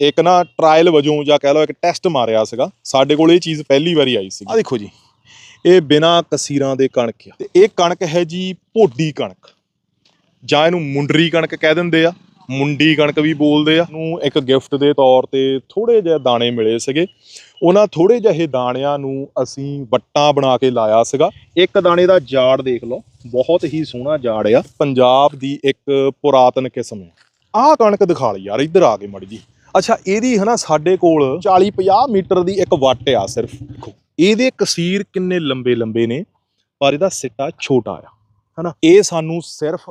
ਇੱਕ ਨਾ ਟਰਾਇਲ ਵਜੋਂ ਜਾਂ ਕਹਿ ਲਓ ਇੱਕ ਟੈਸਟ ਮਾਰਿਆ ਸੀਗਾ। ਸਾਡੇ ਕੋਲ ਇਹ ਚੀਜ਼ ਪਹਿਲੀ ਵਾਰੀ ਆਈ ਸੀ ਆ ਦੇਖੋ ਜੀ। ਇਹ ਬਿਨਾ ਕਸੀਰਾਂ ਦੇ ਕਣਕ ਆ। ਤੇ ਇਹ ਕਣਕ ਹੈ ਜੀ ਭੋਡੀ ਕਣਕ। ਜਾਂ ਇਹਨੂੰ ਮੁੰਡਰੀ ਕਣਕ ਕਹਿ ਦਿੰਦੇ ਆ। ਮੁੰਡੀ ਕਣਕ ਵੀ ਬੋਲਦੇ ਆ। ਨੂੰ ਇੱਕ ਗਿਫਟ ਦੇ ਤੌਰ ਤੇ ਥੋੜੇ ਜਿਹੇ ਦਾਣੇ ਮਿਲੇ ਸੀਗੇ। ਉਹਨਾਂ ਥੋੜੇ ਜਿਹੇ ਦਾਣਿਆਂ ਨੂੰ ਅਸੀਂ ਵੱਟਾਂ ਬਣਾ ਕੇ ਲਾਇਆ ਸੀਗਾ। ਇੱਕ ਦਾਣੇ ਦਾ ਜਾੜ ਦੇਖ ਲਓ। ਬਹੁਤ ਹੀ ਸੋਹਣਾ ਜਾੜ ਆ। ਪੰਜਾਬ ਦੀ ਇੱਕ ਪੁਰਾਤਨ ਕਿਸਮ ਹੈ ਆਹ ਕਣਕ ਦਿਖਾ ਲਈ ਯਾਰ ਇੱਧਰ ਆ ਕੇ ਮੜੀ ਜੀ। ਅੱਛਾ, ਇਹਦੀ ਹਨਾ ਸਾਡੇ ਕੋਲ 40 50 ਮੀਟਰ ਦੀ ਇੱਕ ਵੱਟ ਆ ਸਿਰਫ। ਦੇਖੋ ਇਹਦੇ ਕਸੀਰ ਕਿੰਨੇ ਲੰਬੇ ਲੰਬੇ ਨੇ? ਪਰ ਇਹਦਾ ਸਿੱਟਾ ਛੋਟਾ ਆ, ਹਨਾ? ਇਹ ਸਾਨੂੰ ਸਿਰਫ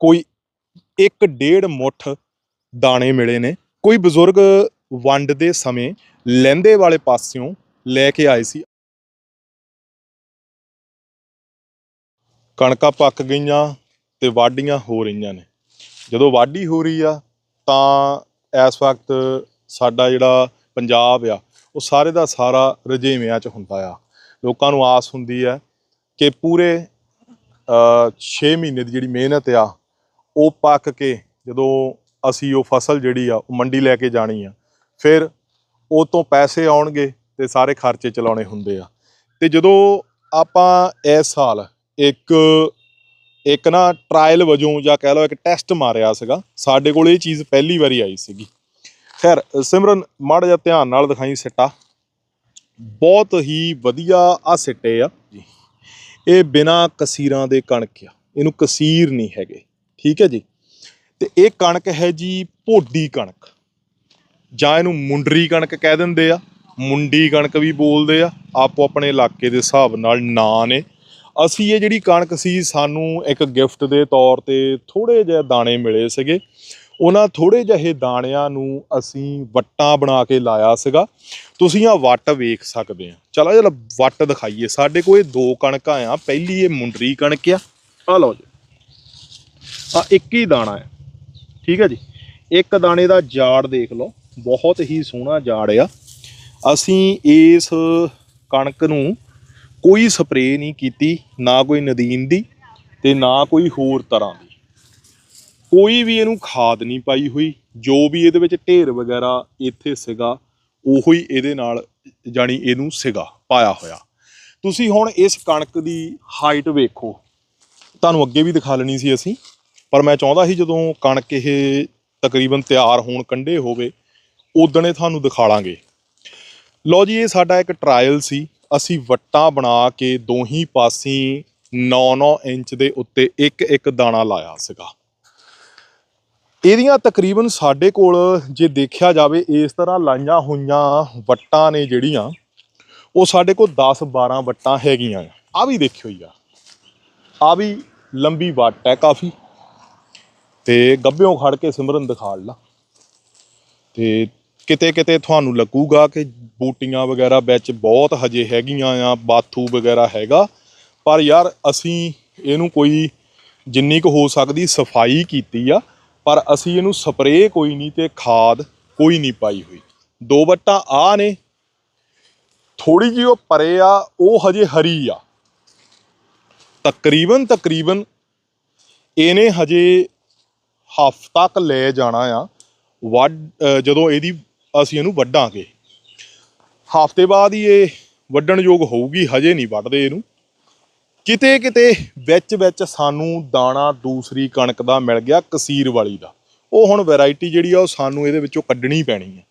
ਕੋਈ ਇੱਕ ਡੇਢ ਮੁੱਠ ਦਾਣੇ ਮਿਲੇ ਨੇ। ਕੋਈ ਬਜ਼ੁਰਗ ਵੰਡ ਦੇ ਸਮੇਂ ਲੈਂਦੇ ਵਾਲੇ ਪਾਸਿਓਂ ਲੈ ਕੇ ਆਏ ਸੀ। ਕਣਕਾਂ ਪੱਕ ਗਈਆਂ ਤੇ ਵਾਢੀਆਂ ਹੋ ਰਹੀਆਂ ਨੇ। ਜਦੋਂ ਵਾਢੀ ਹੋ ਰਹੀ ਆ, ਤਾਂ ਇਸ ਵਕਤ ਸਾਡਾ ਜਿਹੜਾ ਪੰਜਾਬ ਆ, ਉਹ ਸਾਰੇ ਦਾ ਸਾਰਾ ਰਜੇਵਿਆਂ 'ਚ ਹੁੰਦਾ ਆ। ਲੋਕਾਂ ਨੂੰ ਆਸ ਹੁੰਦੀ ਹੈ ਕਿ ਪੂਰੇ 6 ਮਹੀਨੇ ਦੀ ਜਿਹੜੀ ਮਿਹਨਤ ਆ, ਉਹ ਪੱਕ ਕੇ ਜਦੋਂ ਅਸੀਂ ਉਹ ਫਸਲ ਜਿਹੜੀ ਆ, ਉਹ ਮੰਡੀ ਲੈ ਕੇ ਜਾਣੀ ਆ, ਫਿਰ ਉਹ ਤੋਂ ਪੈਸੇ ਆਉਣਗੇ ਤੇ ਸਾਰੇ ਖਰਚੇ ਚਲਾਉਣੇ ਹੁੰਦੇ ਆ। ਤੇ ਜਦੋਂ ਆਪਾਂ ਇਸ ਸਾਲ ਇੱਕ ਇੱਕ ਨਾ ਟਰਾਇਲ ਵਜੋਂ ਜਾਂ ਕਹਿ ਲਓ ਇੱਕ ਟੈਸਟ ਮਾਰਿਆ ਸੀਗਾ। ਸਾਡੇ ਕੋਲ ਇਹ ਚੀਜ਼ ਪਹਿਲੀ ਵਾਰੀ ਆਈ ਸੀਗੀ। ਖੈਰ, ਸਿਮਰਨ, ਮਾੜਾ ਜਿਹਾ ਧਿਆਨ ਨਾਲ ਦਿਖਾਈ ਸਿੱਟਾ। ਬਹੁਤ ਹੀ ਵਧੀਆ ਆ ਸਿੱਟੇ ਆ। ਜੀ ਇਹ ਬਿਨਾ ਕਸੀਰਾਂ ਦੇ ਕਣਕ ਆ। ਇਹਨੂੰ ਕਸੀਰ ਨਹੀਂ ਹੈਗੇ। ਠੀਕ ਹੈ ਜੀ? ਤੇ ਇਹ ਕਣਕ ਹੈ ਜੀ ਭੋਡੀ ਕਣਕ। ਜਾਂ ਇਹਨੂੰ ਮੁੰਡਰੀ ਕਣਕ ਕਹਿ ਦਿੰਦੇ ਆ। ਮੁੰਡੀ ਕਣਕ ਵੀ ਬੋਲਦੇ ਆ। ਆਪੋ ਆਪਣੇ ਇਲਾਕੇ ਦੇ ਹਿਸਾਬ ਨਾਲ ਨਾਂ ਨੇ। ਅਸੀਂ ਇਹ ਜਿਹੜੀ ਕਣਕ ਸੀ, ਸਾਨੂੰ ਇੱਕ ਗਿਫਟ ਦੇ ਤੌਰ ਤੇ ਥੋੜੇ ਜਿਹੇ ਦਾਣੇ ਮਿਲੇ ਸੀਗੇ। ਉਹਨਾਂ ਥੋੜੇ ਜਿਹੇ ਦਾਣਿਆਂ ਨੂੰ ਅਸੀਂ ਵੱਟਾਂ ਬਣਾ ਕੇ ਲਾਇਆ ਸੀਗਾ। ਤੁਸੀਂ ਆ ਵੱਟ ਵੇਖ ਸਕਦੇ ਆ। ਚਲੋ ਜਰਾ ਵੱਟ ਦਿਖਾਈਏ। ਸਾਡੇ ਕੋਲ ਇਹ ਦੋ ਕਣਕਾਂ ਆ। ਪਹਿਲੀ ਇਹ ਮੁੰਡਰੀ ਕਣਕ ਆ। ਆ ਲਓ ਜੀ। ਆ ਇੱਕ ਹੀ ਦਾਣਾ ਹੈ ਠੀਕ ਹੈ ਜੀ। ਇੱਕ ਦਾਣੇ ਦਾ ਜਾੜ ਦੇਖ ਲਓ। ਬਹੁਤ ਹੀ ਸੋਹਣਾ ਜਾੜ ਆ। ਅਸੀਂ ਇਸ ਕਣਕ ਨੂੰ ਕੋਈ ਸਪਰੇਅ ਨਹੀਂ ਕੀਤੀ, ਨਾ ਕੋਈ ਨਦੀਨ ਦੀ ਤੇ ਨਾ ਕੋਈ ਹੋਰ ਤਰ੍ਹਾਂ ਦੀ। ਕੋਈ ਵੀ ਇਹਨੂੰ ਖਾਦ ਨਹੀਂ ਪਾਈ ਹੋਈ, ਜੋ ਵੀ ਇਹਦੇ ਵਿੱਚ ਢੇਰ ਵਗੈਰਾ ਇੱਥੇ ਸੀਗਾ, ਉਹੋ ਹੀ ਇਹਦੇ ਨਾਲ ਜਾਣੀ ਇਹਨੂੰ ਸੀਗਾ, ਪਾਇਆ ਹੋਇਆ। ਤੁਸੀਂ ਹੁਣ ਇਸ ਕਣਕ ਦੀ ਹਾਈਟ ਵੇਖੋ। ਤੁਹਾਨੂੰ ਅੱਗੇ ਵੀ ਦਿਖਾ ਲੈਣੀ ਸੀ ਅਸੀਂ, ਪਰ ਮੈਂ ਚਾਹੁੰਦਾ ਸੀ ਜਦੋਂ ਕਣਕ ਇਹ ਤਕਰੀਬਨ ਤਿਆਰ ਹੋਣ ਕੰਡੇ ਹੋਵੇ, ਉਦਣੇ ਤੁਹਾਨੂੰ ਦਿਖਾ ਲਾਂਗੇ। ਲਓ ਜੀ, ਇਹ ਸਾਡਾ ਇੱਕ ਟਰਾਇਲ ਸੀ। ਅਸੀਂ ਵੱਟਾਂ ਬਣਾ ਕੇ ਦੋਹੀ ਪਾਸੇ 9-9 ਇੰਚ ਦੇ ਉੱਤੇ ਇੱਕ ਇੱਕ ਦਾਣਾ ਲਾਇਆ ਸੀਗਾ। ਇਹਦੀਆਂ ਤਕਰੀਬਨ ਸਾਡੇ ਕੋਲ ਜੇ ਦੇਖਿਆ ਜਾਵੇ, ਇਸ ਤਰ੍ਹਾਂ ਲਾਈਆਂ ਹੋਈਆਂ ਵੱਟਾਂ ਨੇ ਜਿਹੜੀਆਂ, ਉਹ ਸਾਡੇ ਕੋਲ 10-12 ਵੱਟਾਂ ਹੈਗੀਆਂ ਆ। ਵੀ ਦੇਖਿਓ ਹੀ ਆ ਵੀ ਲੰਬੀ ਵੱਟ ਹੈ ਕਾਫੀ। ਤੇ ਗੱਭਿਓਂ ਖੜ ਕੇ ਸਿਮਰਨ ਦਿਖਾ ਲਾ। ਤੇ ਕਿਤੇ ਕਿਤੇ ਤੁਹਾਨੂੰ ਲੱਗੂਗਾ ਕਿ ਬੂਟੀਆਂ ਵਗੈਰਾ ਵਿੱਚ ਬਹੁਤ ਹਜੇ ਹੈਗੀਆਂ ਆ, ਬਾਥੂ ਵਗੈਰਾ ਹੈਗਾ। ਪਰ ਯਾਰ, ਅਸੀਂ ਇਹਨੂੰ ਕੋਈ ਜਿੰਨੀ ਕੁ ਹੋ ਸਕਦੀ ਸਫ਼ਾਈ ਕੀਤੀ ਆ, ਪਰ ਅਸੀਂ ਇਹਨੂੰ ਸਪਰੇਅ ਕੋਈ ਨਹੀਂ ਤੇ ਖਾਦ ਕੋਈ ਨਹੀਂ ਪਾਈ ਹੋਈ। ਦੋ ਵੱਟਾਂ ਆ ਨੇ। ਥੋੜੀ ਜਿਹੀ ਉਹ ਪਰੇ ਆ, ਉਹ ਹਜੇ ਹਰੀ ਆ। ਤਕਰੀਬਨ ਤਕਰੀਬਨ ਇਹਨੇ ਹਜੇ ਹਫ਼ਤਾ ਤੱਕ ਲੈ ਜਾਣਾ ਆ। ਵੱਡ ਜਦੋਂ ਇਹਦੀ ਅਸੀਂ ਇਹਨੂੰ ਵੱਢਾਂਗੇ। ਹਫ਼ਤੇ ਬਾਅਦ ਹੀ ਇਹ ਵੱਢਣ ਯੋਗ ਹੋਊਗੀ, ਹਜੇ ਨਹੀਂ ਵੱਢਦੇ ਇਹਨੂੰ। ਕਿਤੇ ਕਿਤੇ ਵਿੱਚ ਵਿੱਚ ਸਾਨੂੰ ਦਾਣਾ ਦੂਸਰੀ ਕਣਕ ਦਾ ਮਿਲ ਗਿਆ ਕਸੀਰ ਵਾਲੀ ਦਾ। ਉਹ ਹੁਣ ਵੈਰਾਈਟੀ ਜਿਹੜੀ ਆ, ਉਹ ਸਾਨੂੰ ਇਹਦੇ ਵਿੱਚੋਂ ਕੱਢਣੀ ਪੈਣੀ ਆ।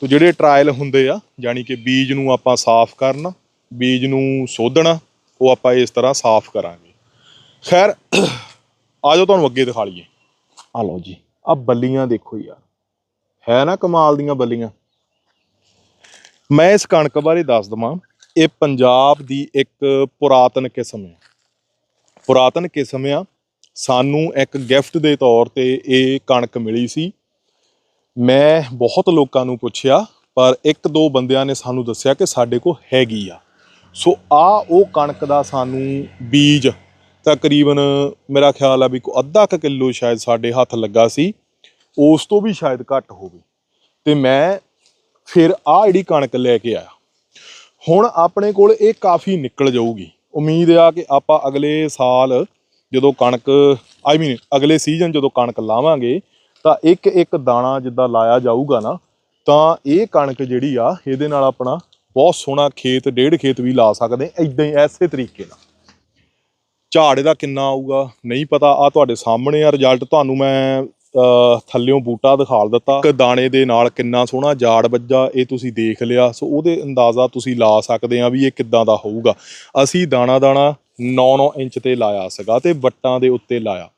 ਤੋ ਜਿਹੜੇ ਟਰਾਇਲ ਹੁੰਦੇ ਆ, ਯਾਨੀ ਕਿ ਬੀਜ ਨੂੰ ਆਪਾਂ ਸਾਫ਼ ਕਰਨਾ, ਬੀਜ ਨੂੰ ਸੋਧਣਾ, ਉਹ ਆਪਾਂ ਇਸ ਤਰ੍ਹਾਂ ਸਾਫ਼ ਕਰਾਂਗੇ। ਖੈਰ, ਆਜੋ ਤੁਹਾਨੂੰ ਅੱਗੇ ਦਿਖਾ ਲਈਏ। ਆ ਲਓ ਜੀ ਆ ਬੱਲੀਆਂ ਦੇਖੋ ਯਾਰ। ਹੈ ਨਾ ਕਮਾਲ ਦੀਆਂ ਬੱਲੀਆਂ। ਮੈਂ ਇਸ ਕਣਕ ਬਾਰੇ ਦੱਸ ਦਵਾਂ, ਇਹ ਪੰਜਾਬ ਦੀ ਇੱਕ ਪੁਰਾਤਨ ਕਿਸਮ ਹੈ। ਪੁਰਾਤਨ ਕਿਸਮ ਆ, ਸਾਨੂੰ ਇੱਕ ਗਿਫਟ ਦੇ ਤੌਰ ਤੇ ਇਹ ਕਣਕ ਮਿਲੀ ਸੀ। ਮੈਂ ਬਹੁਤ ਲੋਕਾਂ ਨੂੰ ਪੁੱਛਿਆ, ਪਰ ਇੱਕ ਦੋ ਬੰਦਿਆਂ ਨੇ ਸਾਨੂੰ ਦੱਸਿਆ ਕਿ ਸਾਡੇ ਕੋਲ ਹੈਗੀ ਆ। ਸੋ ਆ ਉਹ ਕਣਕ ਦਾ ਸਾਨੂੰ ਬੀਜ ਤਕਰੀਬਨ ਮੇਰਾ ਖਿਆਲ ਆ ਵੀ ਕੋ ਅੱਧਾ ਕੁ ਕਿਲੋ ਸ਼ਾਇਦ ਸਾਡੇ ਹੱਥ ਲੱਗਾ ਸੀ। ਉਸ ਤੋਂ ਵੀ ਸ਼ਾਇਦ ਘੱਟ ਹੋਵੇ। ਤੇ ਮੈਂ ਫਿਰ ਆ ਜਿਹੜੀ ਕਣਕ ਲੈ ਕੇ ਆਇਆ, ਹੁਣ ਆਪਣੇ ਕੋਲ ਇਹ ਕਾਫੀ ਨਿਕਲ ਜਾਊਗੀ। ਉਮੀਦ ਆ ਕਿ ਆਪਾਂ ਅਗਲੇ ਸਾਲ ਜਦੋਂ ਕਣਕ ਆਈ ਮੀਨ ਅਗਲੇ ਸੀਜ਼ਨ ਜਦੋਂ ਕਣਕ ਲਾਵਾਂਗੇ, ਤਾਂ ਇੱਕ ਇੱਕ ਦਾਣਾ ਜਿੱਦਾਂ ਲਾਇਆ ਜਾਊਗਾ ਨਾ, ਤਾਂ ਇਹ ਕਣਕ ਜਿਹੜੀ ਆ, ਇਹਦੇ ਨਾਲ ਆਪਣਾ ਬਹੁਤ ਸੋਹਣਾ ਖੇਤ, ਡੇਢ ਖੇਤ ਵੀ ਲਾ ਸਕਦੇ ਇਦਾਂ ਹੀ ਐਸੇ ਤਰੀਕੇ ਨਾਲ। ਝਾੜ ਇਹਦਾ ਕਿੰਨਾ ਆਊਗਾ, ਨਹੀਂ ਪਤਾ ਆ ਤੁਹਾਡੇ ਸਾਹਮਣੇ ਆ ਰਿਜ਼ਲਟ ਤੁਹਾਨੂੰ ਮੈਂ ਥੱਲਿਓਂ ਬੂਟਾ ਦਿਖਾਲ ਦਿੱਤਾ। ਕਿ ਦਾਣੇ ਦੇ ਨਾਲ ਕਿੰਨਾ ਸੋਹਣਾ ਜਾੜ ਵੱਜਾ, ਇਹ ਤੁਸੀਂ ਦੇਖ ਲਿਆ। ਸੋ ਉਹਦੇ ਅੰਦਾਜ਼ਾ ਤੁਸੀਂ ਲਾ ਸਕਦੇ ਆ ਵੀ ਇਹ ਕਿੱਦਾਂ ਦਾ ਹੋਊਗਾ। ਅਸੀਂ ਦਾਣਾ ਦਾਣਾ 9-9 ਇੰਚ ਤੇ ਲਾਇਆ ਸੀਗਾ ਤੇ ਵੱਟਾਂ ਦੇ ਉੱਤੇ ਲਾਇਆ।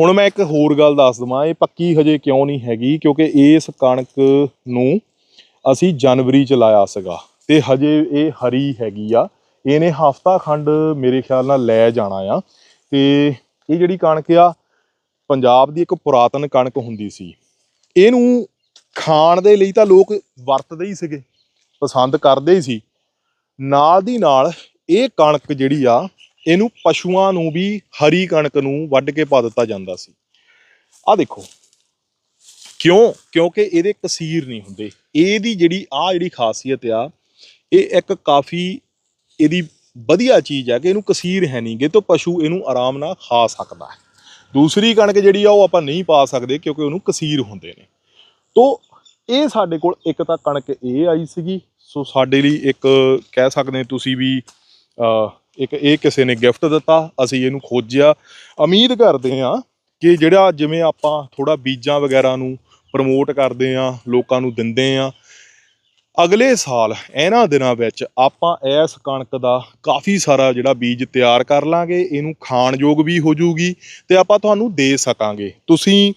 ਹੁਣ ਮੈਂ ਇੱਕ ਹੋਰ ਗੱਲ ਦੱਸ ਦਵਾਂ, ਇਹ ਪੱਕੀ ਹਜੇ ਕਿਉਂ ਨਹੀਂ ਹੈਗੀ? ਕਿਉਂਕਿ ਇਸ ਕਣਕ ਨੂੰ ਅਸੀਂ ਜਨਵਰੀ ਚ ਲਾਇਆ ਸੀਗਾ ਤੇ ਹਜੇ ਇਹ ਹਰੀ ਹੈਗੀ ਆ। ਇਹਨੇ ਹਫਤਾ ਖੰਡ ਮੇਰੇ ਖਿਆਲ ਨਾਲ ਲੈ ਜਾਣਾ ਆ ਤੇ ਇਹ ਜਿਹੜੀ ਕਣਕ ਆ ਪੰਜਾਬ ਦੀ ਇੱਕ ਪੁਰਾਤਨ ਕਣਕ ਹੁੰਦੀ ਸੀ। ਇਹਨੂੰ ਖਾਣ ਦੇ ਲਈ ਤਾਂ ਲੋਕ ਵਰਤਦੇ ਹੀ ਸੀਗੇ, ਪਸੰਦ ਕਰਦੇ ਹੀ ਸੀ। ਨਾਲ ਦੀ ਨਾਲ ਇਹ ਕਣਕ ਜਿਹੜੀ ਆ, ਇਹਨੂੰ ਪਸ਼ੂਆਂ ਨੂੰ ਵੀ ਹਰੀ ਕਣਕ ਨੂੰ ਵੱਢ ਕੇ ਪਾ ਦਿੱਤਾ ਜਾਂਦਾ ਸੀ। ਆ ਦੇਖੋ, ਕਿਉਂ? ਕਿਉਂਕਿ ਇਹਦੇ ਕਸੀਰ ਨਹੀਂ ਹੁੰਦੇ। ਇਹਦੀ ਜਿਹੜੀ ਆ ਜਿਹੜੀ ਖਾਸੀਅਤ ਆ, ਇਹ ਇੱਕ ਕਾਫੀ ਇਹਦੀ ਵਧੀਆ ਚੀਜ਼ ਆ ਕਿ ਇਹਨੂੰ ਕਸੀਰ ਹੈ ਨਹੀਂ ਗੇ ਤਾਂ ਪਸ਼ੂ ਇਹਨੂੰ ਆਰਾਮ ਨਾਲ ਖਾ ਸਕਦਾ ਹੈ। ਦੂਸਰੀ ਕਣਕ ਜਿਹੜੀ ਆ ਉਹ ਆਪਾਂ ਨਹੀਂ ਪਾ ਸਕਦੇ ਕਿਉਂਕਿ ਉਹਨੂੰ ਕਸੀਰ ਹੁੰਦੇ ਨੇ। ਤੋਂ ਇਹ ਸਾਡੇ ਕੋਲ ਇੱਕ ਤਾਂ ਕਣਕ ਇਹ ਆਈ ਸੀਗੀ, ਸੋ ਸਾਡੇ ਲਈ ਇੱਕ ਕਹਿ ਸਕਦੇ ਤੁਸੀਂ ਵੀ ਇੱਕ ਇਹ ਕਿਸੇ ਨੇ ਗਿਫਟ ਦਿੱਤਾ, ਅਸੀਂ ਇਹਨੂੰ ਖੋਜਿਆ। ਉਮੀਦ ਕਰਦੇ ਹਾਂ ਕਿ ਜਿਹੜਾ ਜਿਵੇਂ ਆਪਾਂ ਥੋੜਾ ਬੀਜਾਂ ਵਗੈਰਾ ਨੂੰ ਪ੍ਰਮੋਟ ਕਰਦੇ ਆ ਲੋਕਾਂ ਨੂੰ ਦਿੰਦੇ ਆ ਅਗਲੇ ਸਾਲ ਇਹਨਾਂ ਦਿਨਾਂ ਵਿੱਚ ਆਪਾਂ ਇਸ ਕਣਕ ਦਾ ਕਾਫੀ ਸਾਰਾ ਜਿਹੜਾ ਬੀਜ ਤਿਆਰ ਕਰ ਲਾਂਗੇ, ਇਹਨੂੰ ਖਾਣਯੋਗ ਵੀ ਹੋ ਜੂਗੀ ਤੇ ਆਪਾਂ ਤੁਹਾਨੂੰ ਦੇ ਸਕਾਂਗੇ। ਤੁਸੀਂ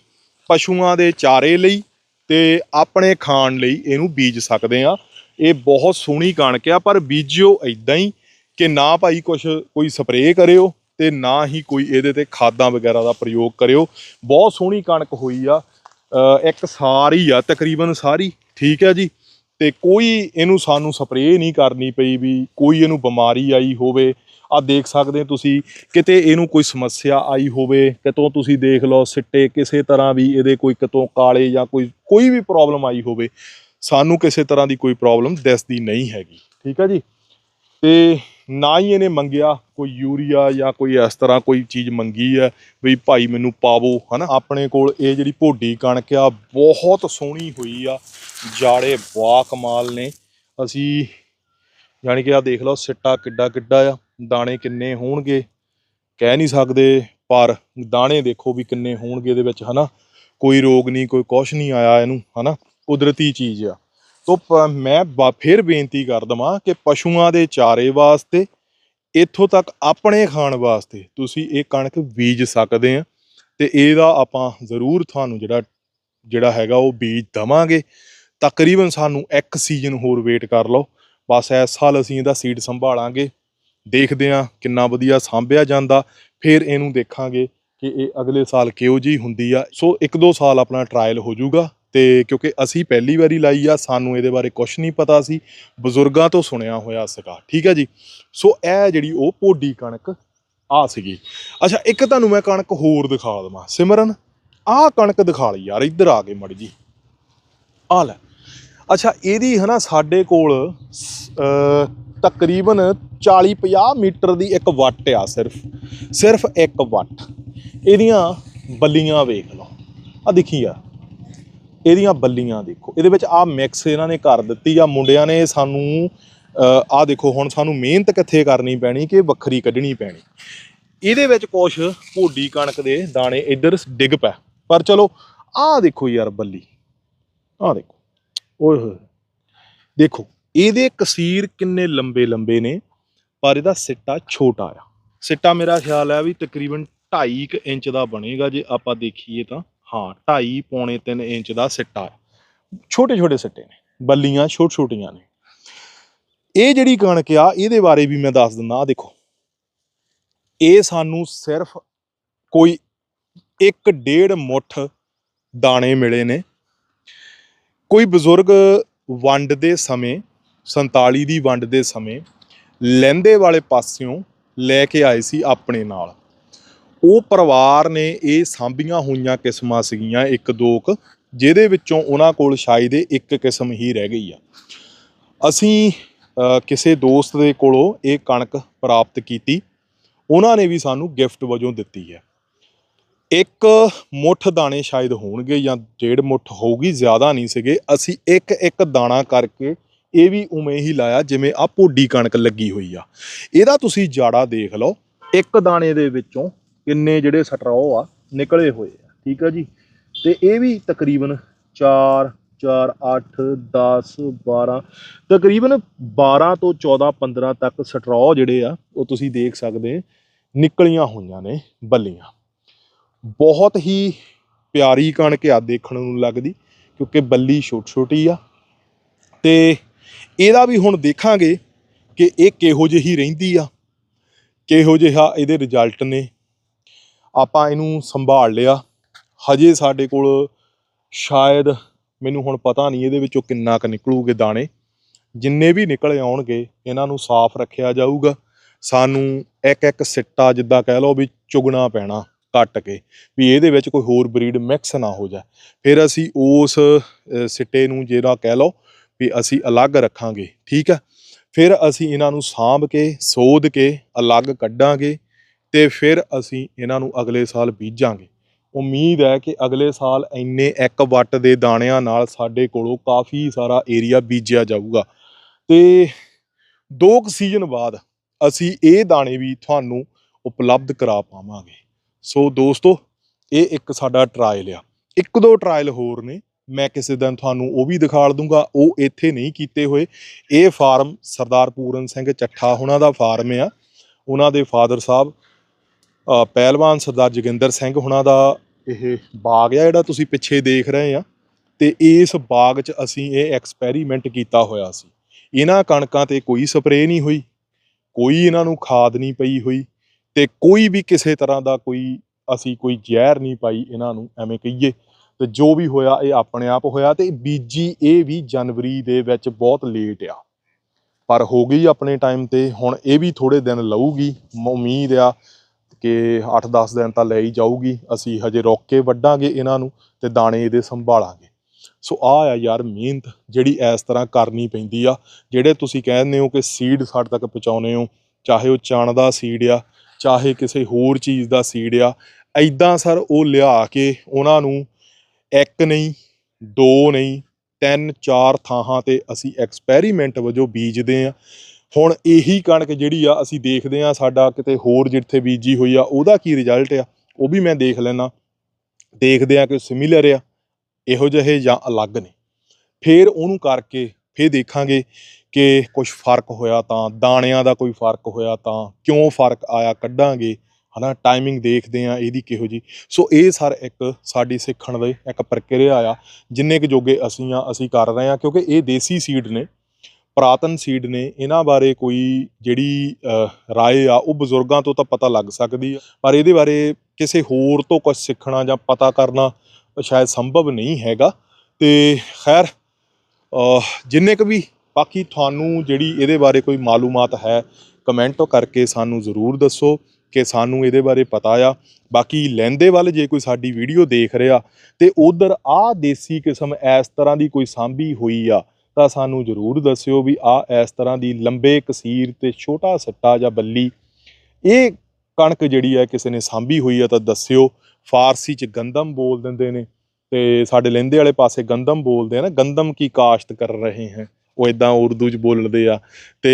ਪਸ਼ੂਆਂ ਦੇ ਚਾਰੇ ਲਈ ਤੇ ਆਪਣੇ ਖਾਣ ਲਈ ਇਹਨੂੰ ਬੀਜ ਸਕਦੇ ਆ। ਇਹ ਬਹੁਤ ਸੋਹਣੀ ਕਣਕ ਆ, ਪਰ ਬੀਜਿਓ ਇਦਾਂ ਹੀ ਕਿ ਨਾ ਭਾਈ ਕੁਛ ਕੋਈ ਸਪਰੇਅ ਕਰਿਓ ਤੇ ਨਾ ਹੀ ਕੋਈ ਇਹਦੇ ਤੇ ਖਾਦਾਂ ਵਗੈਰਾ ਦਾ ਪ੍ਰਯੋਗ ਕਰਿਓ। ਬਹੁਤ ਸੋਹਣੀ ਕਣਕ ਹੋਈ ਆ। ਇੱਕ ਸਾਰੀ ਆ, ਤਕਰੀਬਨ ਸਾਰੀ। ਠੀਕ ਹੈ ਜੀ? ਤੇ ਕੋਈ ਇਹਨੂੰ ਸਾਨੂੰ ਸਪਰੇਅ ਨਹੀਂ ਕਰਨੀ ਪਈ ਵੀ ਕੋਈ ਇਹਨੂੰ ਬਿਮਾਰੀ ਆਈ ਹੋਵੇ। ਆ ਦੇਖ ਸਕਦੇ ਤੁਸੀਂ, ਕਿਤੇ ਇਹਨੂੰ ਕੋਈ ਸਮੱਸਿਆ ਆਈ ਹੋਵੇ, ਕਿਤੋਂ ਤੁਸੀਂ ਦੇਖ ਲਓ ਸਿੱਟੇ ਕਿਸੇ ਤਰ੍ਹਾਂ ਵੀ ਇਹਦੇ ਕੋਈ ਕਿਤੋਂ ਕਾਲੇ ਜਾਂ ਕੋਈ ਕੋਈ ਵੀ ਪ੍ਰੋਬਲਮ ਆਈ ਹੋਵੇ, ਸਾਨੂੰ ਕਿਸੇ ਤਰ੍ਹਾਂ ਦੀ ਕੋਈ ਪ੍ਰੋਬਲਮ ਦਿਸਦੀ ਨਹੀਂ ਹੈਗੀ। ਠੀਕ ਹੈ ਜੀ? ਤੇ ਨਾ ਹੀ ਇਹਨੇ ਮੰਗਿਆ ਕੋਈ ਯੂਰੀਆ ਜਾਂ ਕੋਈ ਇਸ ਤਰ੍ਹਾਂ ਕੋਈ ਚੀਜ਼ ਮੰਗੀ ਹੈ ਵੀ ਭਾਈ ਮੈਨੂੰ ਪਾਵੋ, ਹਨਾ? ਆਪਣੇ ਕੋਲ ਇਹ ਜਿਹੜੀ ਭੋਡੀ ਕਣਕ ਆ, ਬਹੁਤ ਸੋਹਣੀ ਹੋਈ ਆ। ਜਾੜੇ ਬਾ ਕਮਾਲ ਨੇ। ਅਸੀਂ ਯਾਨੀ ਕਿ ਆ ਦੇਖ ਲਓ ਸਿੱਟਾ ਕਿੱਡਾ ਕਿੱਡਾ ਆ, ਦਾਣੇ ਕਿੰਨੇ ਹੋਣਗੇ। ਕਹਿ ਨਹੀਂ ਸਕਦੇ, ਪਰ ਦਾਣੇ ਦੇਖੋ ਵੀ ਕਿੰਨੇ ਹੋਣਗੇ ਇਹਦੇ ਵਿੱਚ, ਹਨਾ। ਕੋਈ ਰੋਗ ਨਹੀਂ, ਕੋਈ ਕੁਛ ਨਹੀਂ ਆਇਆ ਇਹਨੂੰ, ਹਨਾ। ਕੁਦਰਤੀ ਚੀਜ਼ ਆ। ਤੋ ਮੈਂ ਬਾ- ਫਿਰ ਬੇਨਤੀ ਕਰ ਦਵਾਂ ਕਿ ਪਸ਼ੂਆਂ ਦੇ ਚਾਰੇ ਵਾਸਤੇ, ਇੱਥੋਂ ਤੱਕ ਆਪਣੇ ਖਾਣ ਵਾਸਤੇ ਤੁਸੀਂ ਇਹ ਕਣਕ ਬੀਜ ਸਕਦੇ ਆ। ਤੇ ਇਹਦਾ ਆਪਾਂ ਜ਼ਰੂਰ ਤੁਹਾਨੂੰ ਜਿਹੜਾ ਜਿਹੜਾ ਹੈਗਾ ਉਹ ਬੀਜ ਦਵਾਂਗੇ। ਤਕਰੀਬਨ ਸਾਨੂੰ ਇੱਕ ਸੀਜ਼ਨ ਹੋਰ ਵੇਟ ਕਰ ਲਓ। ਬਸ ਇਸ ਸਾਲ ਅਸੀਂ ਇਹਦਾ ਸੀਡ ਸੰਭਾਲਾਂਗੇ। ਦੇਖਦੇ ਆ ਕਿੰਨਾ ਵਧੀਆ ਸਾਂਭਿਆ ਜਾਂਦਾ। ਫਿਰ ਇਹਨੂੰ ਦੇਖਾਂਗੇ ਕਿ ਇਹ ਅਗਲੇ ਸਾਲ ਕਿਹੋ ਜੀ ਹੁੰਦੀ ਆ। ਸੋ ਇੱਕ ਦੋ ਸਾਲ ਆਪਣਾ ਟਰਾਇਲ ਹੋ ਜਾਊਗਾ ਤੇ ਕਿਉਂਕਿ ਅਸੀਂ ਪਹਿਲੀ ਵਾਰੀ ਲਾਈ ਆ, ਸਾਨੂੰ ਇਹਦੇ ਬਾਰੇ ਕੁਝ ਨਹੀਂ ਪਤਾ ਸੀ। ਬਜ਼ੁਰਗਾਂ ਤੋਂ ਸੁਣਿਆ ਹੋਇਆ ਸੀਗਾ, ਠੀਕ ਹੈ ਜੀ? ਸੋ ਇਹ ਜਿਹੜੀ ਉਹ ਪੋਡੀ ਕਣਕ ਆ ਸੀਗੀ। ਅੱਛਾ, ਇੱਕ ਤੁਹਾਨੂੰ ਮੈਂ ਕਣਕ ਹੋਰ ਦਿਖਾ ਦਵਾਂ। ਸਿਮਰਨ, ਆਹ ਕਣਕ ਦਿਖਾ ਲਈ ਯਾਰ, ਇੱਧਰ ਆ ਕੇ ਮੜ ਜੀ। ਆ ਲੈ। ਅੱਛਾ, ਇਹਦੀ ਹਨਾ ਸਾਡੇ ਕੋਲ ਤਕਰੀਬਨ 40-50 ਮੀਟਰ ਦੀ ਇੱਕ ਵੱਟ ਆ ਸਿਰਫ। ਸਿਰਫ ਇੱਕ ਵੱਟ। ਇਹਦੀਆਂ ਬੱਲੀਆਂ ਵੇਖ ਲਓ। ਆ ਦੇਖੀ ਆ। ਇਹਦੀਆਂ ਬੱਲੀਆਂ ਦੇਖੋ। ਇਹਦੇ ਵਿੱਚ ਆ ਮਿਕਸ ਇਹਨਾਂ ਨੇ ਕਰ ਦਿੱਤੀ ਆ। ਮੁੰਡਿਆਂ ਨੇ ਸਾਨੂੰ ਆ ਦੇਖੋ, ਹੁਣ ਸਾਨੂੰ ਮਿਹਨਤ ਕਿੱਥੇ ਕਰਨੀ ਪੈਣੀ ਕਿ ਵੱਖਰੀ ਕੱਢਣੀ ਪੈਣੀ। ਇਹਦੇ ਵਿੱਚ ਕੁਛ ਭੋਡੀ ਕਣਕ ਦੇ ਦਾਣੇ ਇੱਧਰ ਡਿੱਗ ਪੈ ਪਰ ਚਲੋ, ਆਹ ਦੇਖੋ ਯਾਰ ਬੱਲੀ। ਆਹ ਦੇਖੋ। ਓਏ ਹੋਏ। ਦੇਖੋ ਇਹਦੇ ਕਸੀਰ ਕਿੰਨੇ ਲੰਬੇ ਲੰਬੇ ਨੇ ਪਰ ਇਹਦਾ ਸਿੱਟਾ ਛੋਟਾ ਆ। ਸਿੱਟਾ ਮੇਰਾ ਖਿਆਲ ਹੈ ਵੀ ਤਕਰੀਬਨ 2.5 ਇੰਚ ਦਾ ਬਣੇਗਾ ਜੇ ਆਪਾਂ ਦੇਖੀਏ ਤਾਂ। ਹਾਂ 2.5 ਪੌਣੇ 3 ਇੰਚ ਦਾ ਸਿੱਟਾ ਛੋਟੇ ਛੋਟੇ ਸਿੱਟੇ ਨੇ ਬੱਲੀਆਂ ਛੋਟ ਛੋਟੀਆਂ ਨੇ। ਇਹ ਜਿਹੜੀ ਕਣਕ ਆ ਇਹਦੇ ਬਾਰੇ ਵੀ ਮੈਂ ਦੱਸ ਦਿੰਦਾ ਆ ਦੇਖੋ। ਇਹ ਸਾਨੂੰ ਸਿਰਫ ਕੋਈ 1.5 ਮੁੱਠ ਦਾਣੇ ਮਿਲੇ ਨੇ। ਕੋਈ ਬਜ਼ੁਰਗ ਵੰਡ ਦੇ ਸਮੇਂ 47 ਦੀ ਵੰਡ ਦੇ ਸਮੇਂ ਲਹਿੰਦੇ ਵਾਲੇ ਪਾਸਿਓਂ ਲੈ ਕੇ ਆਏ ਸੀ ਆਪਣੇ ਨਾਲ। ਉਹ ਪਰਿਵਾਰ ਨੇ ਇਹ ਸਾਂਭੀਆਂ ਹੋਈਆਂ ਕਿਸਮਾਂ ਸੀਗੀਆਂ ਇੱਕ ਦੋ ਕੁ, ਜਿਹਦੇ ਵਿੱਚੋਂ ਉਹਨਾਂ ਕੋਲ ਸ਼ਾਇਦ ਇਹ ਇੱਕ ਕਿਸਮ ਹੀ ਰਹਿ ਗਈ ਆ। ਅਸੀਂ ਕਿਸੇ ਦੋਸਤ ਦੇ ਕੋਲੋਂ ਇਹ ਕਣਕ ਪ੍ਰਾਪਤ ਕੀਤੀ। ਉਹਨਾਂ ਨੇ ਵੀ ਸਾਨੂੰ ਗਿਫਟ ਵਜੋਂ ਦਿੱਤੀ ਹੈ। ਇੱਕ ਮੁੱਠ ਦਾਣੇ ਸ਼ਾਇਦ ਹੋਣਗੇ ਜਾਂ ਡੇਢ ਮੁੱਠ ਹੋਊਗੀ, ਜ਼ਿਆਦਾ ਨਹੀਂ ਸੀਗੇ। ਅਸੀਂ ਇੱਕ ਇੱਕ ਦਾਣਾ ਕਰਕੇ ਇਹ ਵੀ ਉਵੇਂ ਹੀ ਲਾਇਆ, ਜਿਵੇਂ ਆ ਪੋਡੀ ਕਣਕ ਲੱਗੀ ਹੋਈ ਆ। ਇਹਦਾ ਤੁਸੀਂ ਜਾੜਾ ਦੇਖ ਲਓ, ਇੱਕ ਦਾਣੇ ਦੇ ਵਿੱਚੋਂ ਕਿੰਨੇ ਜਿਹੜੇ ਸਟਰੋ ਆ, ਨਿਕਲੇ ਹੋਏ ਆ, ਠੀਕ ਆ ਜੀ? ਤੇ ਇਹ ਵੀ ਤਕਰੀਬਨ 4 4 8 10 12 ਤਕਰੀਬਨ 12 ਤੋਂ 14 15 ਤੱਕ ਸਟਰੋ ਜਿਹੜੇ ਆ, ਉਹ ਤੁਸੀਂ ਦੇਖ ਸਕਦੇ ਨਿਕਲੀਆਂ ਹੋਈਆਂ ਨੇ, ਬੱਲੀਆਂ। ਬਹੁਤ ਹੀ ਪਿਆਰੀ ਕਣਕ ਆ ਦੇਖਣ ਨੂੰ ਲੱਗਦੀ, ਕਿਉਂਕਿ ਬੱਲੀ ਛੋਟੀ ਛੋਟੀ ਆ। ਤੇ ਇਹਦਾ ਵੀ ਹੁਣ ਦੇਖਾਂਗੇ ਕਿ ਇਹ ਕਿਹੋ ਜਿਹੀ ਰਹਿੰਦੀ ਆ, ਕਿਹੋ ਜਿਹਾ ਇਹਦੇ ਰਿਜ਼ਲਟ ਨੇ। ਆਪਾਂ ਇਹਨੂੰ ਸੰਭਾਲ ਲਿਆ। ਹਜੇ ਸਾਡੇ ਕੋਲ ਸ਼ਾਇਦ ਮੈਨੂੰ ਹੁਣ ਪਤਾ ਨਹੀਂ ਇਹਦੇ ਵਿੱਚੋਂ ਕਿੰਨਾ ਕੁ ਨਿਕਲੂਗੇ ਦਾਣੇ। ਜਿੰਨੇ ਵੀ ਨਿਕਲ ਆਉਣਗੇ, ਇਹਨਾਂ ਨੂੰ ਸਾਫ਼ ਰੱਖਿਆ ਜਾਊਗਾ। ਸਾਨੂੰ ਇੱਕ ਇੱਕ ਸਿੱਟਾ ਜਿੱਦਾਂ ਕਹਿ ਲਓ ਵੀ ਚੁਗਣਾ ਪੈਣਾ। ਕੱਟ ਕੇ, ਵੀ ਇਹਦੇ ਵਿੱਚ ਕੋਈ ਹੋਰ ਬਰੀਡ ਮਿਕਸ ਨਾ ਹੋ ਜਾਏ। ਫਿਰ ਅਸੀਂ ਉਸ ਸਿੱਟੇ ਨੂੰ ਜਿਹੜਾ ਕਹਿ ਲਓ ਵੀ ਅਸੀਂ ਅਲੱਗ ਰੱਖਾਂਗੇ, ਠੀਕ ਹੈ? ਫਿਰ ਅਸੀਂ ਇਹਨਾਂ ਨੂੰ ਸਾਂਭ ਕੇ, ਸੋਧ ਕੇ, ਅਲੱਗ ਕੱਢਾਂਗੇ ਤੇ ਫਿਰ ਅਸੀਂ ਇਹਨਾਂ ਨੂੰ ਅਗਲੇ ਸਾਲ ਬੀਜਾਂਗੇ। ਉਮੀਦ ਹੈ ਕਿ ਅਗਲੇ ਸਾਲ ਇੰਨੇ ਇੱਕ ਵੱਟ ਦੇ ਦਾਣਿਆਂ ਨਾਲ ਸਾਡੇ ਕੋਲੋਂ ਕਾਫੀ ਸਾਰਾ ਏਰੀਆ ਬੀਜਿਆ ਜਾਊਗਾ। ਤੇ ਦੋ ਕੁ ਸੀਜ਼ਨ ਬਾਅਦ ਅਸੀਂ ਇਹ ਦਾਣੇ ਵੀ ਤੁਹਾਨੂੰ ਉਪਲਬਧ ਕਰਾ ਪਾਵਾਂਗੇ। ਸੋ ਦੋਸਤੋ, ਇਹ ਇੱਕ ਸਾਡਾ ਟਰਾਇਲ ਆ। ਇੱਕ ਦੋ ਟਰਾਇਲ ਹੋਰ ਨੇ, ਮੈਂ ਕਿਸੇ ਦਿਨ ਤੁਹਾਨੂੰ ਉਹ ਵੀ ਦਿਖਾ ਦੂੰਗਾ, ਉਹ ਇੱਥੇ ਨਹੀਂ ਕੀਤੇ ਹੋਏ। ਇਹ ਫਾਰਮ ਸਰਦਾਰ ਪੂਰਨ ਸਿੰਘ ਚੱਠਾ ਉਹਨਾਂ ਦਾ ਫਾਰਮ ਆ। ਉਹਨਾਂ ਦੇ ਫਾਦਰ ਸਾਹਿਬ ਪਹਿਲਵਾਨ ਸਰਦਾਰ ਜੋਗਿੰਦਰ ਸਿੰਘ ਉਹਨਾਂ ਦਾ ਇਹ ਬਾਗ ਆ ਜਿਹੜਾ ਤੁਸੀਂ ਪਿੱਛੇ ਦੇਖ ਰਹੇ ਆ। ਤੇ ਇਸ ਬਾਗ 'ਚ ਅਸੀਂ ਇਹ ਐਕਸਪੈਰੀਮੈਂਟ ਕੀਤਾ ਹੋਇਆ ਸੀ। ਇਹਨਾਂ ਕਣਕਾਂ ਤੇ ਕੋਈ ਸਪਰੇਅ ਨਹੀਂ ਹੋਈ, ਕੋਈ ਇਹਨਾਂ ਨੂੰ ਖਾਦ ਨਹੀਂ ਪਈ ਹੋਈ। ਤੇ ਕੋਈ ਵੀ ਕਿਸੇ ਤਰ੍ਹਾਂ ਦਾ ਕੋਈ ਅਸੀਂ ਕੋਈ ਜ਼ਹਿਰ ਨਹੀਂ ਪਾਈ ਇਹਨਾਂ ਨੂੰ, ਐਵੇਂ ਕਹੀਏ। ਤੇ ਜੋ ਵੀ ਹੋਇਆ ਇਹ ਆਪਣੇ ਆਪ ਹੋਇਆ ਤੇ ਬੀਜੀ ਇਹ ਵੀ ਜਨਵਰੀ ਦੇ ਵਿੱਚ ਬਹੁਤ ਲੇਟ ਆ। ਪਰ ਹੋ ਗਈ ਆਪਣੇ ਟਾਈਮ ਤੇ, ਹੁਣ ਇਹ ਵੀ ਥੋੜੇ ਦਿਨ ਲਊਗੀ। ਉਮੀਦ ਆ ਕਿ 8-10 ਦਿਨ ਤਾਂ ਲੈ ਹੀ ਜਾਊਗੀ। ਅਸੀਂ ਹਜੇ ਰੋਕ ਕੇ ਵੱਢਾਂਗੇ ਇਹਨਾਂ ਨੂੰ ਤੇ ਦਾਣੇ ਇਹਦੇ ਸੰਭਾਲਾਂਗੇ। ਸੋ ਆ ਆ ਯਾਰ ਮਿਹਨਤ ਜਿਹੜੀ ਇਸ ਤਰ੍ਹਾਂ ਕਰਨੀ ਪੈਂਦੀ ਆ। ਜਿਹੜੇ ਤੁਸੀਂ ਕਹਿੰਦੇ ਹੋ ਕਿ ਸੀਡ ਸਾਡੇ ਤੱਕ ਪਹੁੰਚਾਉਨੇ ਹੋ, ਚਾਹੇ ਉਹ ਚਣ ਦਾ ਸੀਡ ਆ ਚਾਹੇ ਕਿਸੇ ਹੋਰ ਚੀਜ਼ ਦਾ ਸੀਡ ਆ ਐਦਾਂ ਸਰ ਉਹ ਲਿਆ ਕੇ ਉਹਨਾਂ ਨੂੰ ਇੱਕ ਨਹੀਂ, ਦੋ ਨਹੀਂ, ਤਿੰਨ, ਚਾਰ ਥਾਹਾਂ ਤੇ ਅਸੀਂ ਐਕਸਪੈਰੀਮੈਂਟ ਵਜੋਂ ਬੀਜਦੇ ਆ ਹੁਣ ਇਹੀ ਕਣਕ ਜਿਹੜੀ ਆ ਅਸੀਂ ਦੇਖਦੇ ਆ ਸਾਡਾ ਕਿਤੇ ਹੋਰ ਜਿੱਥੇ ਬੀਜੀ ਹੋਈ ਆ, ਉਹਦਾ ਕੀ ਰਿਜ਼ਲਟ ਆ, ਉਹ ਵੀ ਮੈਂ ਦੇਖ ਲੈਣਾ ਦੇਖਦੇ ਆ ਕਿ ਸਿਮਿਲਰ ਆ, ਇਹੋ ਜਿਹੇ ਜਾਂ ਅਲੱਗ ਨੇ। ਫਿਰ ਉਹਨੂੰ ਕਰਕੇ ਫਿਰ ਦੇਖਾਂਗੇ ਕਿ ਕੁਝ ਫ਼ਰਕ ਹੋਇਆ ਤਾਂ ਦਾਣਿਆਂ ਦਾ ਕੋਈ ਫ਼ਰਕ ਹੋਇਆ ਤਾਂ ਕਿਉਂ ਫ਼ਰਕ ਆਇਆ ਕੱਢਾਂਗੇ? ਹਨਾ ਟਾਈਮਿੰਗ ਦੇਖਦੇ ਆ ਇਹਦੀ ਕਿਹੋ ਜੀ ਸੋ ਇਹ ਸਰ ਇੱਕ ਸਾਡੀ ਸਿੱਖਣ ਦੇ ਇੱਕ ਪ੍ਰਕਿਰਿਆ ਆ ਜਿੰਨੇ ਕੁ ਜੋਗੇ ਅਸੀਂ ਆ ਅਸੀਂ ਕਰ ਰਹੇ ਆ ਕਿਉਂਕਿ ਇਹ ਦੇਸੀ ਸੀਡ ਨੇ ਪ੍ਰਾਤਨ ਸੀਡ ਨੇ ਇਹਨਾਂ ਬਾਰੇ ਕੋਈ ਜਿਹੜੀ ਅਹ, ਰਾਏ ਆ ਉਹ ਬਜ਼ੁਰਗਾਂ ਤੋਂ ਤਾਂ ਪਤਾ ਲੱਗ ਸਕਦੀ ਆ। ਪਰ ਇਹਦੇ ਬਾਰੇ ਕਿਸੇ ਹੋਰ ਤੋਂ ਕੁਝ ਸਿੱਖਣਾ ਜਾਂ ਪਤਾ ਕਰਨਾ ਸ਼ਾਇਦ ਸੰਭਵ ਨਹੀਂ ਹੈਗਾ। ਤੇ ਖੈਰ ਜਿੰਨੇ ਕੁ ਵੀ ਬਾਕੀ ਤੁਹਾਨੂੰ ਜਿਹੜੀ ਇਹਦੇ ਬਾਰੇ ਕੋਈ ਮਾਲੂਮਾਤ ਹੈ ਕਮੈਂਟ ਕਰਕੇ ਸਾਨੂੰ ਜ਼ਰੂਰ ਦੱਸੋ ਕਿ ਸਾਨੂੰ ਇਹਦੇ ਬਾਰੇ ਪਤਾ ਆ। ਬਾਕੀ ਲੈਂਦੇ ਵੱਲ ਜੇ ਕੋਈ ਸਾਡੀ ਵੀਡੀਓ ਦੇਖ ਰਿਹਾ ਤੇ ਉਧਰ ਆ ਦੇਸੀ ਕਿਸਮ ਇਸ ਤਰ੍ਹਾਂ ਦੀ ਕੋਈ ਸਾਂਭੀ ਹੋਈ ਆ, ਤਾਂ ਸਾਨੂੰ ਜ਼ਰੂਰ ਦੱਸਿਓ ਵੀ ਆ ਇਸ ਤਰ੍ਹਾਂ ਦੀ ਲੰਬੇ ਕਸੀਰ ਤੇ ਛੋਟਾ ਸੱਟਾ ਜਾਂ ਬੱਲੀ, ਇਹ ਕਣਕ ਜਿਹੜੀ ਹੈ ਕਿਸੇ ਨੇ ਸਾਂਭੀ ਹੋਈ ਆ ਤਾਂ ਦੱਸਿਓ। ਫਾਰਸੀ ਚ ਗੰਦਮ ਬੋਲ ਦਿੰਦੇ ਨੇ ਤੇ ਸਾਡੇ ਲਹਿੰਦੇ ਵਾਲੇ ਪਾਸੇ ਗੰਦਮ ਬੋਲਦੇ ਆ ਨਾ ਗੰਦਮ ਕੀ ਕਾਸ਼ਤ ਕਰ ਰਹੇ ਹੈ। ਉਹ ਇਦਾਂ ਉਰਦੂ ਚ ਬੋਲਦੇ ਆ। ਤੇ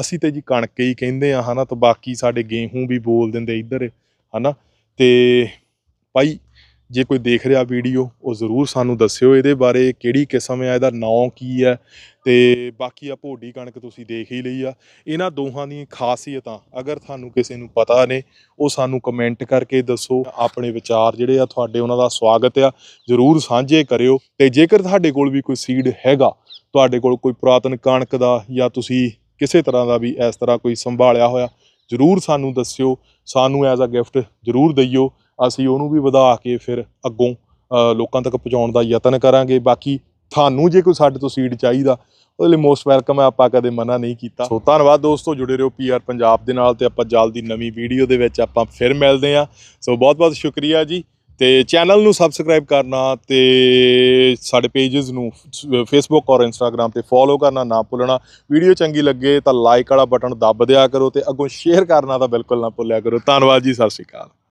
ਅਸੀਂ ਤੇ ਜੀ ਕਣਕ ਹੀ ਕਹਿੰਦੇ ਆ, ਹਨਾ, ਤਾਂ ਬਾਕੀ ਸਾਡੇ ਗੇਹੂੰ ਵੀ ਬੋਲ ਦਿੰਦੇ ਇੱਧਰ, ਹਨਾ। ਤੇ ਭਾਈ, ਜੇ ਕੋਈ ਦੇਖ ਰਿਹਾ ਵੀਡੀਓ, ਉਹ ਜ਼ਰੂਰ ਸਾਨੂੰ ਦੱਸਿਓ ਇਹਦੇ ਬਾਰੇ, ਕਿਹੜੀ ਕਿਸਮ ਹੈ ਇਹਦਾ ਨਾਂ ਕੀ ਹੈ ਤੇ ਬਾਕੀ ਆ ਭੋਡੀ ਕਣਕ ਤੁਸੀਂ ਦੇਖ ਹੀ ਲਈ ਆ। ਇਹਨਾਂ ਦੋਹਾਂ ਦੀਆਂ ਖਾਸੀਅਤਾਂ, ਅਗਰ ਤੁਹਾਨੂੰ ਕਿਸੇ ਨੂੰ ਪਤਾ ਨੇ, ਉਹ ਸਾਨੂੰ ਕਮੈਂਟ ਕਰਕੇ ਦੱਸੋ। ਆਪਣੇ ਵਿਚਾਰ ਜਿਹੜੇ ਆ, ਤੁਹਾਡੇ ਉਹਨਾਂ ਦਾ ਸਵਾਗਤ ਆ। ਜ਼ਰੂਰ ਸਾਂਝੇ ਕਰਿਓ। ਤੇ ਜੇਕਰ ਤੁਹਾਡੇ ਕੋਲ ਵੀ ਕੋਈ ਸੀਡ ਹੈਗਾ ਤੁਹਾਡੇ ਕੋਲ ਕੋਈ ਪੁਰਾਤਨ ਕਣਕ ਦਾ ਜਾਂ ਤੁਸੀਂ ਕਿਸੇ ਤਰ੍ਹਾਂ ਦਾ ਵੀ ਇਸ ਤਰ੍ਹਾਂ ਕੋਈ ਸੰਭਾਲਿਆ ਹੋਇਆ ਜ਼ਰੂਰ ਸਾਨੂੰ ਦੱਸਿਓ ਸਾਨੂੰ ਐਜ਼ ਅ ਗਿਫਟ ਜ਼ਰੂਰ ਦਈਓ ਅਸੀਂ ਉਹਨੂੰ ਵੀ ਵਧਾ ਕੇ ਫਿਰ ਅੱਗੋਂ ਲੋਕਾਂ ਤੱਕ ਪਹੁੰਚਾਉਣ ਦਾ ਯਤਨ ਕਰਾਂਗੇ। ਬਾਕੀ ਤੁਹਾਨੂੰ ਜੇ ਕੋਈ ਸਾਡੇ ਤੋਂ ਸੀਡ ਚਾਹੀਦਾ ਉਹਦੇ ਲਈ ਮੋਸਟ ਵੈਲਕਮ ਹੈ ਆਪਾਂ ਕਦੇ ਮਨਾ ਨਹੀਂ ਕੀਤਾ। ਸੋ ਧੰਨਵਾਦ ਦੋਸਤੋ ਜੁੜੇ ਰਹੋ ਪੀਆਰ ਪੰਜਾਬ ਦੇ ਨਾਲ ਤੇ ਆਪਾਂ ਜਲਦੀ ਨਵੀਂ ਵੀਡੀਓ ਦੇ ਵਿੱਚ ਆਪਾਂ ਫਿਰ ਮਿਲਦੇ ਹਾਂ। ਸੋ ਬਹੁਤ ਬਹੁਤ ਸ਼ੁਕਰੀਆ ਜੀ। ਤੇ ਚੈਨਲ ਨੂੰ ਸਬਸਕ੍ਰਾਈਬ ਕਰਨਾ ਤੇ ਸਾਡੇ ਪੇजेस ਨੂੰ ਫੇਸਬੁੱਕ ਔਰ ਇੰਸਟਾਗ੍ਰam ਤੇ ਫੋਲੋ ਕਰਨਾ, ਨਾ ਭੁੱਲਣਾ। ਵੀਡੀਓ ਚੰਗੀ ਲੱਗੇ ਤਾਂ ਲਾਈਕ ਵਾਲਾ ਬਟਨ ਦੱਬ ਦਿਆ ਕਰੋ ਤੇ ਅੱਗੋਂ ਸ਼ੇਅਰ ਕਰਨਾ ਤਾਂ ਬਿਲਕੁਲ ਨਾ ਭੁੱਲਿਆ ਕਰੋ। ਧੰਨਵਾਦ ਜੀ, ਸਤਿ ਸ਼੍ਰੀ ਅਕਾਲ।